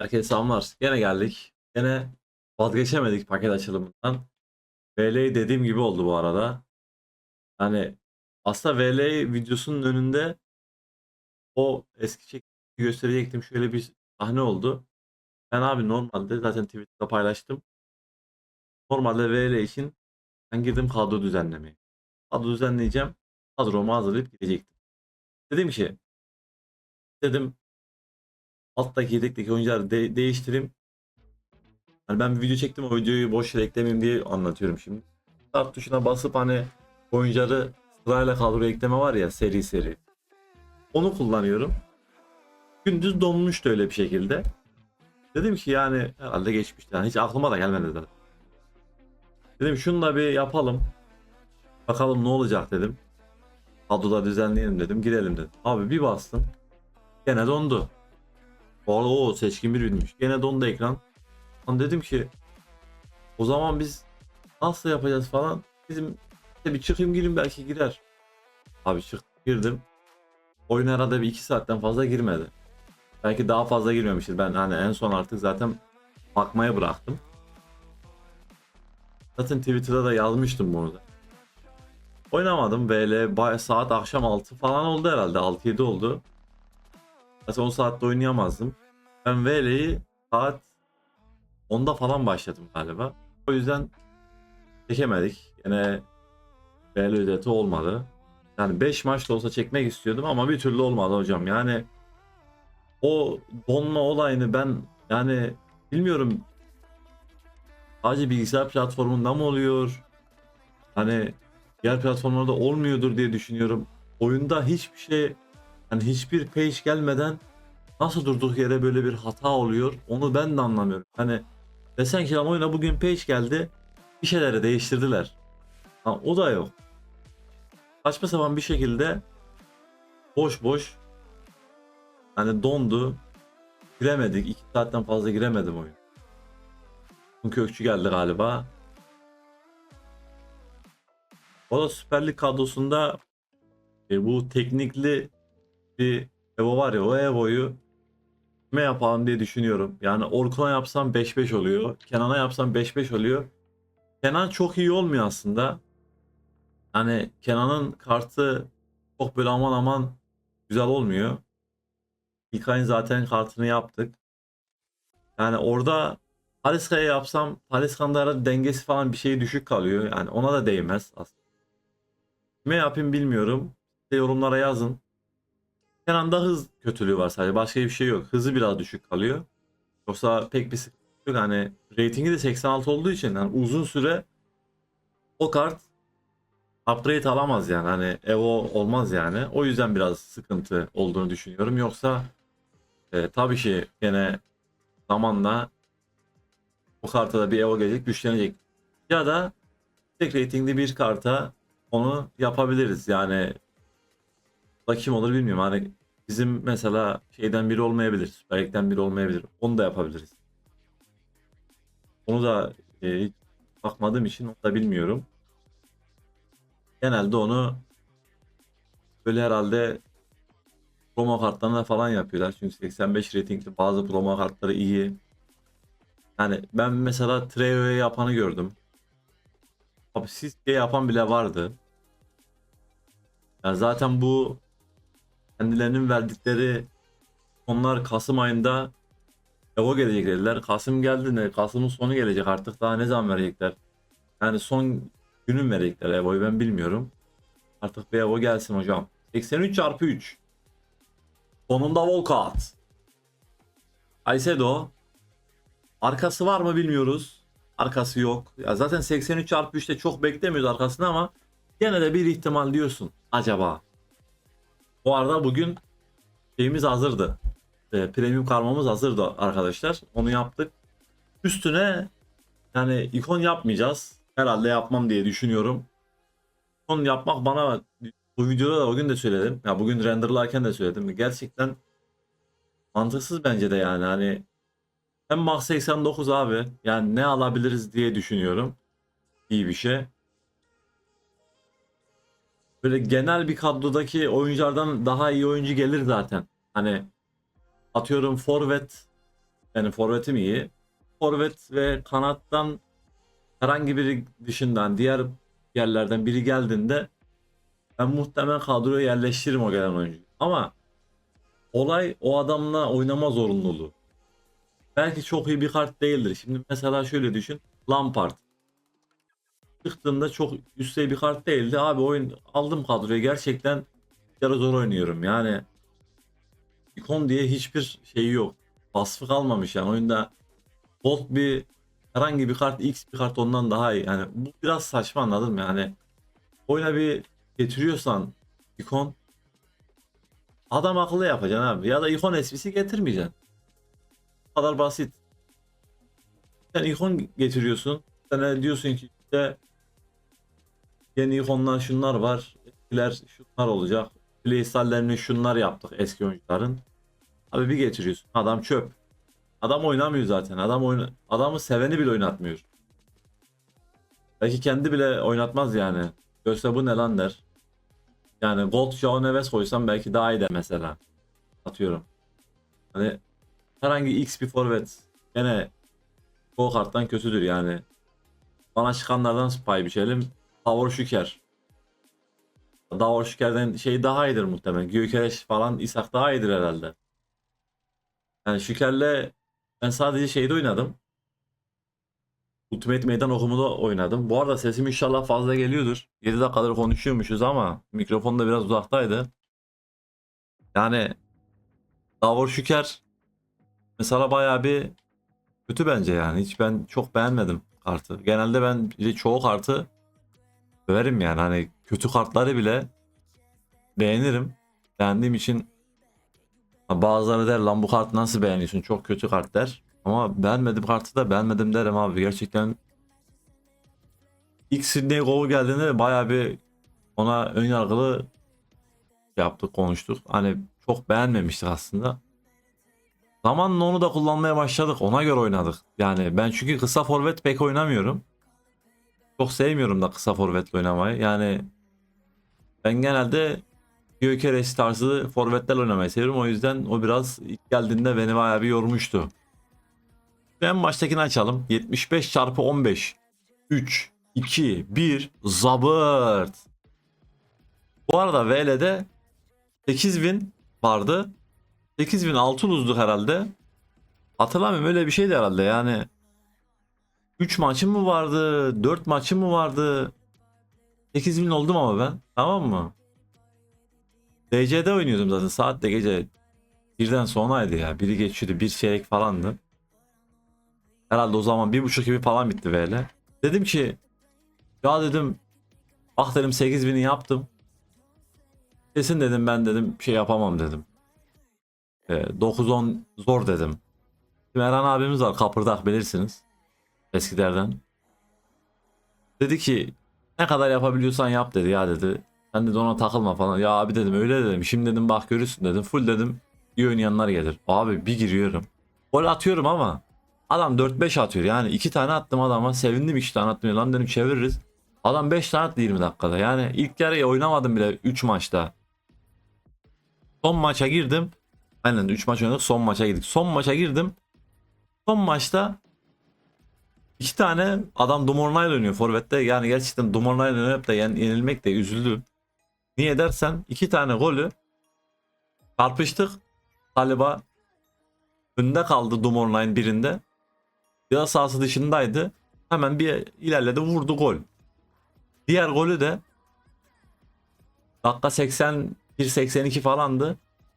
Herkese selamlar. Gene geldik. Gene vazgeçemedik paket açılımından. VL dediğim gibi oldu bu arada. Yani aslında VL videosunun önünde o eski çekimi gösterecektim. Şöyle bir sahne oldu. Ben abi normalde zaten Twitter'da paylaştım. Normalde VL için ben girdim kadro düzenlemeye. Kadro düzenleyeceğim. Kadromu hazırlayıp gidecektim. Dedim ki dedim alttaki yedekteki oyuncuları de- değiştireyim. Hani ben bir video çektim o videoyu boş yere eklemeyeyim diye anlatıyorum şimdi. Start tuşuna basıp hani oyuncuları sırayla kadroya ekleme var ya seri seri. Onu kullanıyorum. Gündüz donmuştu öyle bir şekilde. Dedim ki yani herhalde geçmişti. Yani hiç aklıma da gelmedi zaten. Dedim şunu da bir yapalım. Bakalım ne olacak dedim. Kadroda düzenleyelim dedim. Girelim dedim. Abi bir bastım. Gene dondu. Bu arada o seçkin bir bilmiş. Gene dondu ekran. Lan dedim ki o zaman biz nasıl yapacağız falan. Bizim işte bir çıkayım gireyim belki girer. Abi çıktım girdim. Oyun herhalde bir iki saatten fazla girmedi. Belki daha fazla girmemiştir. Ben hani en son artık zaten bakmaya bıraktım. Zaten Twitter'da da yazmıştım bunu da. Oynamadım böyle saat akşam 6 falan oldu herhalde 6-7 oldu. Zaten o saatte oynayamazdım. Ben VL'yi saat 10'da falan başladım galiba. O yüzden çekemedik. Yine VL özeti olmadı. Yani 5 maç da olsa çekmek istiyordum ama bir türlü olmadı hocam. Yani o donma olayını ben yani bilmiyorum sadece bilgisayar platformunda mı oluyor? Hani diğer platformlarda olmuyordur diye düşünüyorum. Oyunda hiçbir şey hani hiçbir page gelmeden nasıl durduk yere böyle bir hata oluyor onu ben de anlamıyorum. Hani desen ki oyuna bugün page geldi bir şeyleri değiştirdiler. Ha, o da yok. Saçma sapan bir şekilde boş boş hani dondu. Giremedik. 2 saatten fazla giremedim oyun. Kökçü geldi galiba. O da Süper Lig kadrosunda e, bu teknikli bir Evo var ya o Evo'yu kime yapalım diye düşünüyorum. Yani Orkun'a yapsam 5-5 oluyor. Kenan'a yapsam 5-5 oluyor. Kenan çok iyi olmuyor aslında. Hani Kenan'ın kartı çok böyle aman aman güzel olmuyor. İlkay'ın zaten kartını yaptık. Yani orada Taliska'ya yapsam Taliska'nın da arada dengesi falan bir şey düşük kalıyor. Yani ona da değmez aslında. Kime yapayım bilmiyorum. Size yorumlara yazın. Kenan'da hız kötülüğü var sadece. Başka bir şey yok. Hızı biraz düşük kalıyor. Yoksa pek bir sıkıntı yok. Hani ratingi de 86 olduğu için yani uzun süre o kart upgrade alamaz yani. Hani Evo olmaz yani. O yüzden biraz sıkıntı olduğunu düşünüyorum. Yoksa e, tabii ki gene zamanla o karta da bir Evo gelecek güçlenecek. Ya da tek ratingli bir karta onu yapabiliriz. Yani da kim olur bilmiyorum. Hani bizim mesela şeyden biri olmayabilir. Lig'den biri olmayabilir. Onu da yapabiliriz. Onu da e, hiç bakmadığım için onu da bilmiyorum. Genelde onu böyle herhalde promo kartlarına falan yapıyorlar. Çünkü 85 ratingli bazı promo kartları iyi. Yani ben mesela Treo'ya yapanı gördüm. Abi Siske yapan bile vardı. Yani zaten bu kendilerinin verdikleri onlar Kasım ayında Evo gelecek dediler. Kasım geldi ne? Kasım'ın sonu gelecek artık daha ne zaman verecekler? Yani son günün verecekler Evo'yu ben bilmiyorum. Artık bir Evo gelsin hocam. 83 çarpı 3. Sonunda Volkat. Aysedo. Arkası var mı bilmiyoruz. Arkası yok. Ya zaten 83 çarpı 3'te çok beklemiyoruz arkasını ama gene de bir ihtimal diyorsun. Acaba. Bu arada bugün şeyimiz hazırdı. E, premium karmamız hazırdı arkadaşlar. Onu yaptık. Üstüne yani ikon yapmayacağız. Herhalde yapmam diye düşünüyorum. İkon yapmak bana bu videoda da bugün de söyledim. Ya bugün renderlarken de söyledim. Gerçekten mantıksız bence de yani. Hani hem Max 89 abi. Yani ne alabiliriz diye düşünüyorum. İyi bir şey. Böyle genel bir kadrodaki oyunculardan daha iyi oyuncu gelir zaten. Hani atıyorum forvet Benim forvetim iyi. Forvet ve kanattan herhangi biri dışından diğer yerlerden biri geldiğinde ben muhtemelen kadroya yerleştiririm o gelen oyuncuyu. Ama olay o adamla oynama zorunluluğu. Belki çok iyi bir kart değildir. Şimdi mesela şöyle düşün. Lampard. Çıktığında çok üst bir kart değildi. Abi oyun aldım kadroya gerçekten yarı zor oynuyorum. Yani ikon diye hiçbir şeyi yok. Vasfı kalmamış yani oyunda Gold bir herhangi bir kart X bir kart ondan daha iyi. Yani bu biraz saçma anladın mı? Yani oyuna bir getiriyorsan ikon adam akıllı yapacaksın abi. Ya da ikon esprisi getirmeyeceksin. Bu kadar basit. Sen ikon getiriyorsun. Sen diyorsun ki işte yeni ikonlar şunlar var. Eskiler şunlar olacak. Playstyle'lerini şunlar yaptık eski oyuncuların. Abi bir getiriyorsun. Adam çöp. Adam oynamıyor zaten. Adam oyna adamı seveni bile oynatmıyor. Belki kendi bile oynatmaz yani. Görse bu ne lan der. Yani Gold Joao Neves koysam belki daha iyi de mesela. Atıyorum. Hani herhangi X bir forvet gene o karttan kötüdür yani. Bana çıkanlardan pay biçelim. Davor Şüker. Davor Şüker'den şey daha iyidir muhtemelen. Gökereş falan İshak daha iyidir herhalde. Yani Şüker'le ben sadece şeyde oynadım. Ultimate Meydan Okumu'da oynadım. Bu arada sesim inşallah fazla geliyordur. 7 dakikadır konuşuyormuşuz ama mikrofon da biraz uzaktaydı. Yani Davor Şüker mesela bayağı bir kötü bence yani. Hiç ben çok beğenmedim kartı. Genelde ben çoğu kartı överim yani. Hani kötü kartları bile beğenirim. Beğendiğim için Bazıları der lan bu kartı nasıl beğeniyorsun? Çok kötü kart der. Ama beğenmedim kartı da beğenmedim derim abi. Gerçekten ilk Sydney Go geldiğinde bayağı bir ona ön yargılı yaptık konuştuk. Hani çok beğenmemiştik aslında. Zamanla onu da kullanmaya başladık. Ona göre oynadık. Yani ben çünkü kısa forvet pek oynamıyorum. Çok sevmiyorum da kısa forvetle oynamayı. Yani ben genelde Gyökeres tarzı forvetler oynamayı seviyorum. O yüzden o biraz ilk geldiğinde beni bayağı bir yormuştu. En baştakini açalım. 75 çarpı 15. 3, 2, 1. Zabırt. Bu arada VL'de 8000 vardı. 8000 600'luk herhalde. Hatırlamıyorum öyle bir şeydi herhalde yani. 3 maçım mı vardı? 4 maçım mı vardı? 8000 oldum ama ben. Tamam mı? DC'de oynuyordum zaten. Saat de gece birden sonraydı ya. Biri geçiyordu. Bir çeyrek falandı. Herhalde o zaman bir buçuk gibi falan bitti VL. Dedim ki ya dedim ah dedim 8000'i yaptım. Kesin dedim ben dedim şey yapamam dedim. E, 9-10 zor dedim. Şimdi Erhan abimiz var kapırdak bilirsiniz. Eskilerden. Dedi ki ne kadar yapabiliyorsan yap dedi ya dedi. Sen dedi ona takılma falan. Ya abi dedim öyle dedim. Şimdi dedim bak görürsün dedim. Full dedim iyi oynayanlar gelir. Abi bir giriyorum. Gol atıyorum ama adam 4-5 atıyor. Yani 2 tane attım adama. Sevindim 2 tane attım. Lan dedim çeviririz. Adam 5 tane attı 20 dakikada. Yani ilk yarıyı oynamadım bile 3 maçta. Son maça girdim. Aynen 3 maç oynadık. Son maça girdik. Son maça girdim. Son maçta iki tane adam Dumornay'la oynuyor Forvet'te. Yani gerçekten Dumornay'la oynayıp da yen- yenilmek de üzüldüm. Niye dersen iki tane golü çarpıştık. Galiba önde kaldı Dumornay'ın birinde. Biraz sahası dışındaydı. Hemen bir ilerledi vurdu gol. Diğer golü de dakika 81-82 falandı.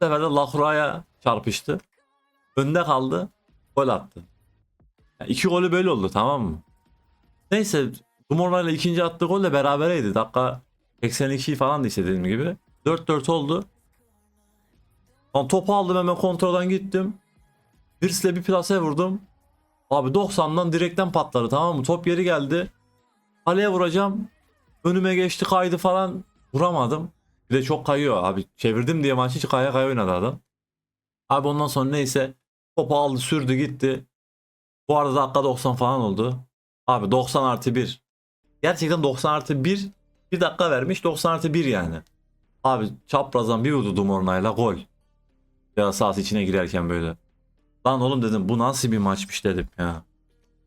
Bu sefer de Lacroix'a çarpıştı. Önde kaldı. Gol attı. Yani iki golü böyle oldu tamam mı? Neyse Dumornay'la ikinci attığı gol de berabereydi. Dakika 82 falan da işte gibi. 4-4 oldu. Lan topu aldım hemen kontrolden gittim. Birsle bir plase vurdum. Abi 90'dan direkten patladı tamam mı? Top geri geldi. Kaleye vuracağım. Önüme geçti kaydı falan. Vuramadım. Bir de çok kayıyor abi. Çevirdim diye maçı kaya kaya oynadı adam. Abi ondan sonra neyse. Topu aldı sürdü gitti. Bu arada dakika 90 falan oldu. Abi 90 artı 1. Gerçekten 90 artı 1. Bir dakika vermiş 90 artı 1 yani. Abi çaprazdan bir vurdu Dumornay'la gol. Ya saat içine girerken böyle. Lan oğlum dedim bu nasıl bir maçmış dedim ya.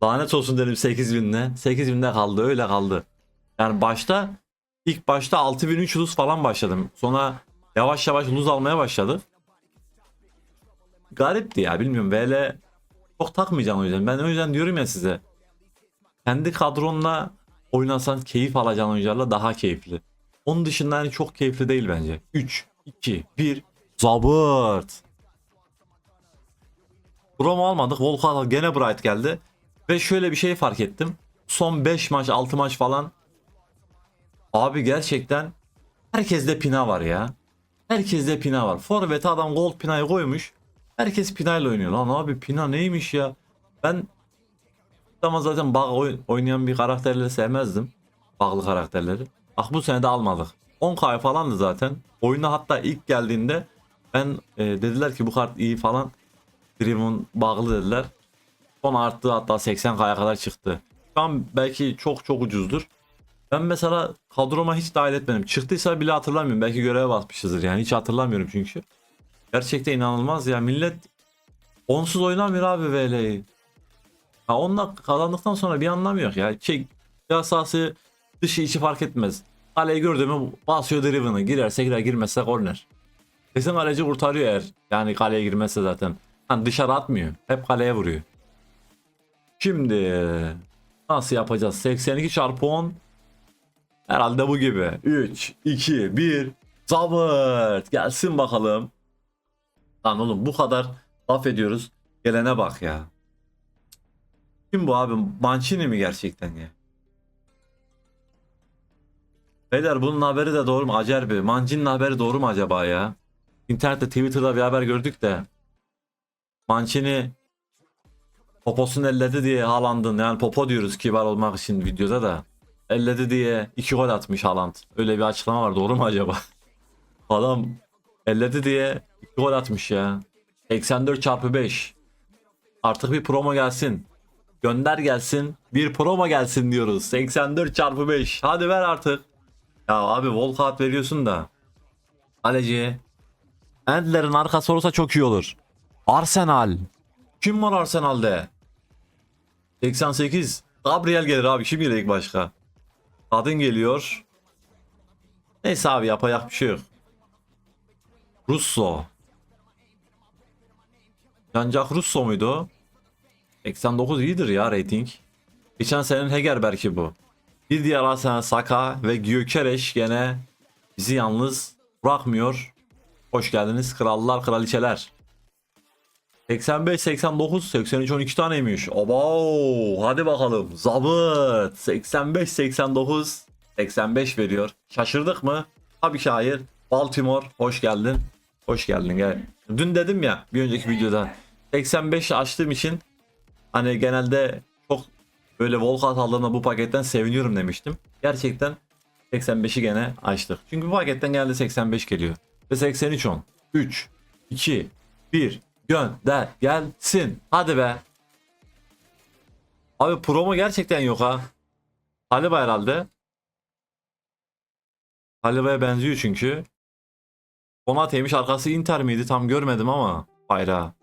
Lanet olsun dedim 8000'de. 8000'de kaldı öyle kaldı. Yani başta ilk başta 6300 falan başladım. Sonra yavaş yavaş luz almaya başladı. Garipti ya bilmiyorum VL çok takmayacağım o yüzden. Ben o yüzden diyorum ya size. Kendi kadronla oynasan keyif alacağın oyuncularla daha keyifli. Onun dışında yani çok keyifli değil bence. 3, 2, 1. Zabırt. Promo almadık. Volkan gene Bright geldi. Ve şöyle bir şey fark ettim. Son 5 maç 6 maç falan. Abi gerçekten herkeste pina var ya. Herkeste pina var. Forvet'e adam gold pinayı koymuş. Herkes pinayla oynuyor. Lan abi pina neymiş ya. Ben ama zaten oy- oynayan bir karakterleri sevmezdim. Bug'lı karakterleri. Bak bu sene de almadık. 10k falandı zaten. Oyuna hatta ilk geldiğinde ben e, dediler ki bu kart iyi falan. Driven bug'lı dediler. Son arttı hatta 80k'ya kadar çıktı. Şu an belki çok çok ucuzdur. Ben mesela kadroma hiç dahil etmedim. Çıktıysa bile hatırlamıyorum. Belki göreve basmışızdır yani. Hiç hatırlamıyorum çünkü. Gerçekten inanılmaz ya. Millet onsuz oynamıyor abi VL'yi. Ha onunla kazandıktan sonra bir anlamı yok ya. Şey, sahası dışı içi fark etmez. Kaleyi gördü mü basıyor driven'ı. Girerse girer girmezse korner. Kesin kaleci kurtarıyor eğer. Yani kaleye girmezse zaten. Hani dışarı atmıyor. Hep kaleye vuruyor. Şimdi nasıl yapacağız? 82 çarpı 10 Herhalde bu gibi. 3, 2, 1 Zabırt gelsin bakalım. Lan oğlum bu kadar laf ediyoruz. Gelene bak ya. Kim bu abi? Mancini mi gerçekten ya? Beyler bunun haberi de doğru mu? Acerbi. Mancini'nin haberi doğru mu acaba ya? İnternette Twitter'da bir haber gördük de. Mancini poposunu elledi diye Haaland'ın yani popo diyoruz kibar olmak için videoda da. Elledi diye iki gol atmış Haaland. Öyle bir açıklama var doğru mu acaba? Adam elledi diye iki gol atmış ya. 84 çarpı 5. Artık bir promo gelsin. Gönder gelsin. Bir promo gelsin diyoruz. 84 çarpı 5. Hadi ver artık. Ya abi Volkat veriyorsun da. Kaleci. Endler'in arkası olursa çok iyi olur. Arsenal. Kim var Arsenal'de? 88. Gabriel gelir abi. Kim gelecek başka? Kadın geliyor. Neyse abi yapacak bir şey yok. Russo. Ancak Russo muydu? o? 89 iyidir ya rating. Geçen senenin Hegerberg'i bu. Bir diğer Arsenal Saka ve Gyökeres gene bizi yalnız bırakmıyor. Hoş geldiniz krallar kraliçeler. 85 89 83 12 taneymiş. Obo hadi bakalım. Zabıt 85 89 85 veriyor. Şaşırdık mı? Tabii ki hayır. Baltimore hoş geldin. Hoş geldin gel. Dün dedim ya bir önceki videoda 85 açtığım için hani genelde çok böyle Volkat aldığımda bu paketten seviniyorum demiştim. Gerçekten 85'i gene açtık. Çünkü bu paketten genelde 85 geliyor. Ve 83 10. 3 2 1 gönder gelsin. Hadi be. Abi promo gerçekten yok ha. Haliba herhalde. Haliba'ya benziyor çünkü. Konate'ymiş arkası Inter miydi tam görmedim ama bayrağı.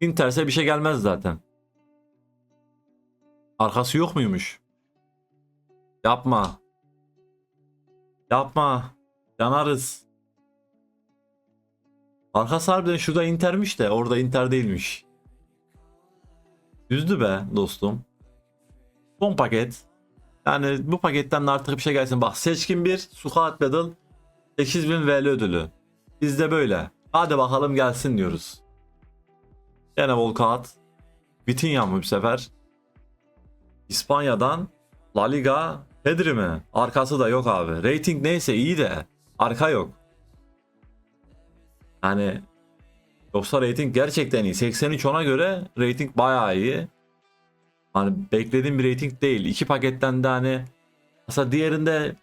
Inter'se bir şey gelmez zaten. Arkası yok muymuş? Yapma. Yapma. Yanarız. Arkası harbiden şurada Inter'miş de orada Inter değilmiş. Üzdü be dostum. Son paket. Yani bu paketten de artık bir şey gelsin. Bak seçkin bir Squad Battle 8000 VL ödülü. Bizde böyle. Hadi bakalım gelsin diyoruz. Gene Volkat. Vitinha mı bu sefer? İspanya'dan La Liga Pedri mi? Arkası da yok abi. Rating neyse iyi de arka yok. Yani yoksa rating gerçekten iyi. 83 ona göre rating bayağı iyi. Hani beklediğim bir rating değil. İki paketten de hani mesela diğerinde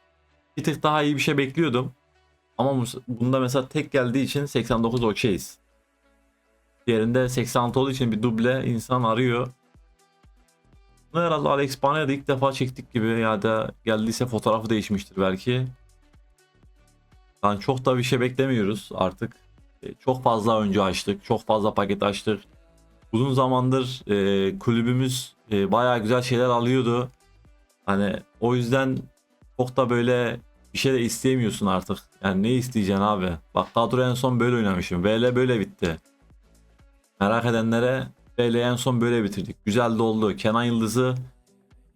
bir tık daha iyi bir şey bekliyordum. Ama bunda mesela tek geldiği için 89 okeyiz. Diğerinde 86 olduğu için bir duble insan arıyor. Bunu herhalde Alex Bane'de ilk defa çektik gibi ya da geldiyse fotoğrafı değişmiştir belki. Yani çok da bir şey beklemiyoruz artık. E, Çok fazla oyuncu açtık. Çok fazla paket açtık. Uzun zamandır e, kulübümüz e, bayağı güzel şeyler alıyordu. Hani o yüzden çok da böyle bir şey de isteyemiyorsun artık. Yani ne isteyeceksin abi? Bak kadro en son böyle oynamışım. VL böyle bitti. Merak edenlere VL en son böyle bitirdik. Güzel de oldu. Kenan Yıldız'ı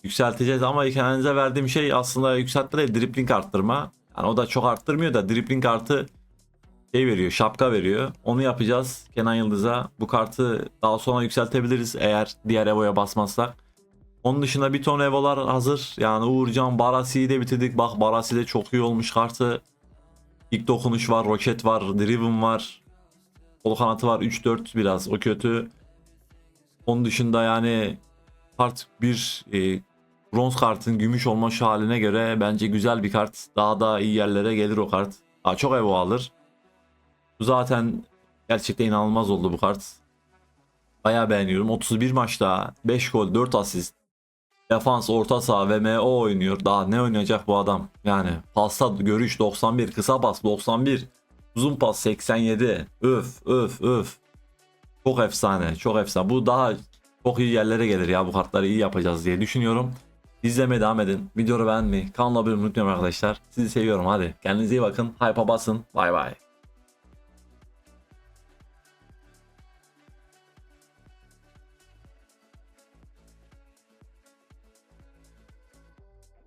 yükselteceğiz ama Kenan'ıza verdiğim şey aslında yükseltme değil, dribbling arttırma. Yani o da çok arttırmıyor da dribbling artı şey veriyor, şapka veriyor. Onu yapacağız Kenan Yıldız'a. Bu kartı daha sonra yükseltebiliriz eğer diğer Evo'ya basmazsak. Onun dışında bir ton Evo'lar hazır. Yani Uğurcan, Barasi'yi de bitirdik. Bak Barasi de çok iyi olmuş kartı. İlk dokunuş var, roket var, driven var. Kol kanatı var 3-4 biraz o kötü. Onun dışında yani kart bir e, bronz kartın gümüş olma haline göre bence güzel bir kart. Daha da iyi yerlere gelir o kart. Daha çok Evo alır. Bu zaten gerçekten inanılmaz oldu bu kart. Bayağı beğeniyorum. 31 maçta 5 gol 4 asist. Defans, orta saha ve MO oynuyor. Daha ne oynayacak bu adam? Yani pasta görüş 91, kısa pas 91, uzun pas 87. Öf öf öf. Çok efsane, çok efsane. Bu daha çok iyi yerlere gelir ya bu kartları iyi yapacağız diye düşünüyorum. İzlemeye devam edin. Videoyu beğenmeyi, kanala abone olmayı unutmayın arkadaşlar. Sizi seviyorum hadi. Kendinize iyi bakın. Hype'a basın. Bay bay.